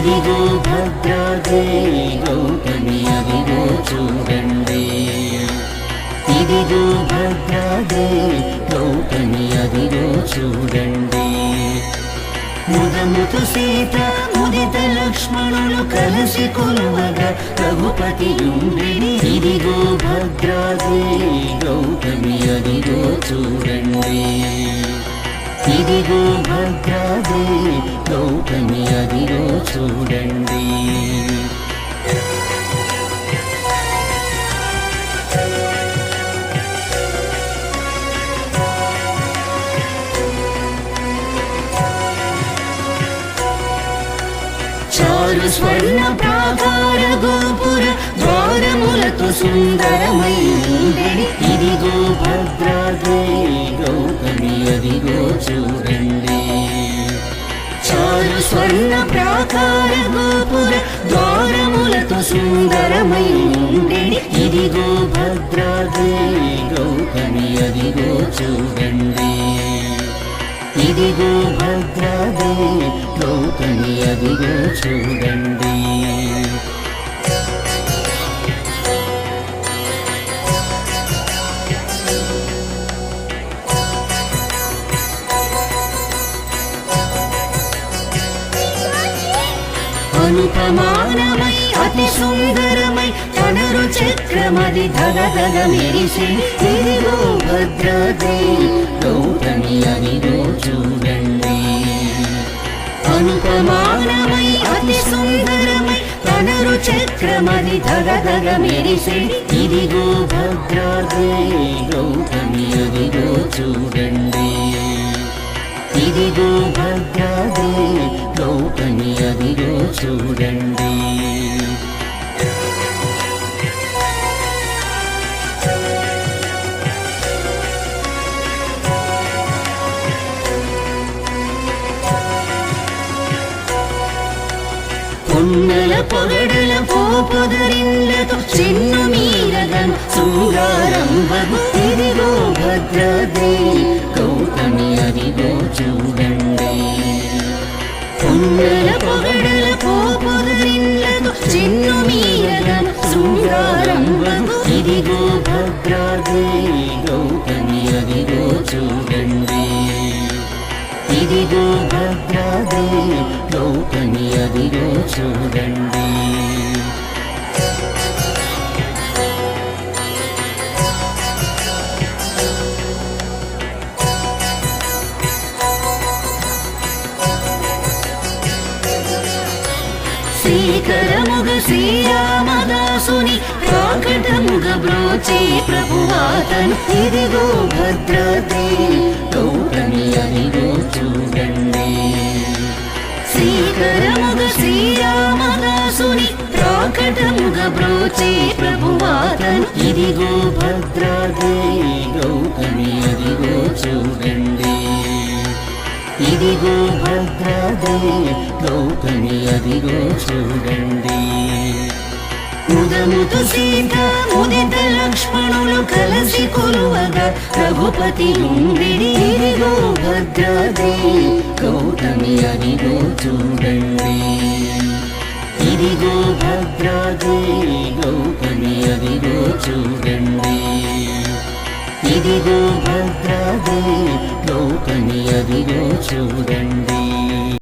ఇదిగో భద్రాదే గౌతమి అదిగో చూడండి ఇదిగో భద్రాదే గౌతమి అదిగో చూడండి ముదముతు సీత ఉదిత లక్ష్మణులు కలిసి కొలువగా రఘుపతి ఉండిని ఇదిగో భద్రాదే గౌతమి అదిగో చూడండి ఇదిగో భద్రాదే గౌతమి అదిగో చూడండి. చారు స్వర్ణ ప్రాకార గోపుర ద్వారములతో సుందరమై ఇదిగో భద్రాద్రి గౌతమి అదిగో చూడండి. స్వర్ణ ప్రాకార గోపుర ద్వారములతో సుందరమై ఉండేది ఇదిగో భద్రాదే గౌతమి అదిగో చూడండి. ఇదిగో భద్రాదే గౌతమి అదిగో చూడండి. అనుపమానమై అతి సుందరమై తనరు చక్రమది ధగ ధగ మెరిసి ఇదిగో భద్రాదే గౌతమి అదిగో చూడండి అనుపమానమై అతి సుందరమై తనరు చక్రమది ధగ ధగ మెరిసి ఇదిగో భద్రాదే గౌతమి అదిగో చూడండి ఇదిగో భద్రదే గౌతమి అదిగో చూడండి పొన్నల పొగడల పోపొదరిల్లతో చెన్ను మీరగం శృంగారం బగు ఇదిగో భద్రదే గౌతమి అదిగో చూడండి పొన్నల చూడండి. ఇదిగో భద్రాదే లోకని అదిగో చూడండి. శ్రీకరముగ శ్రీరామ బ్రోచే ప్రభువాతను ఇదిగో భద్రదే గౌతమి అదిగో చూడండి శ్రీకరముగ శ్రీరామదాసుని ప్రాకటముగ బ్రోచే ప్రభువాతను ఇదిగో భద్రదే గౌతమి అదిగో చూడండి ఇదిగో భద్రదే గౌతమి అదిగో చూడండి ముదముతు సీత ముదిత లక్ష్మణులు కలిసి కొలువగా రఘుపతి ఉండిడి ఇదిగో భద్రదే గౌతమి అదిగో చూడండి. ఇదిగో భద్రదే గౌతమి అదిగో చూడండి. ఇదిగో భద్రదే గౌతమి అదిగో చూడండి.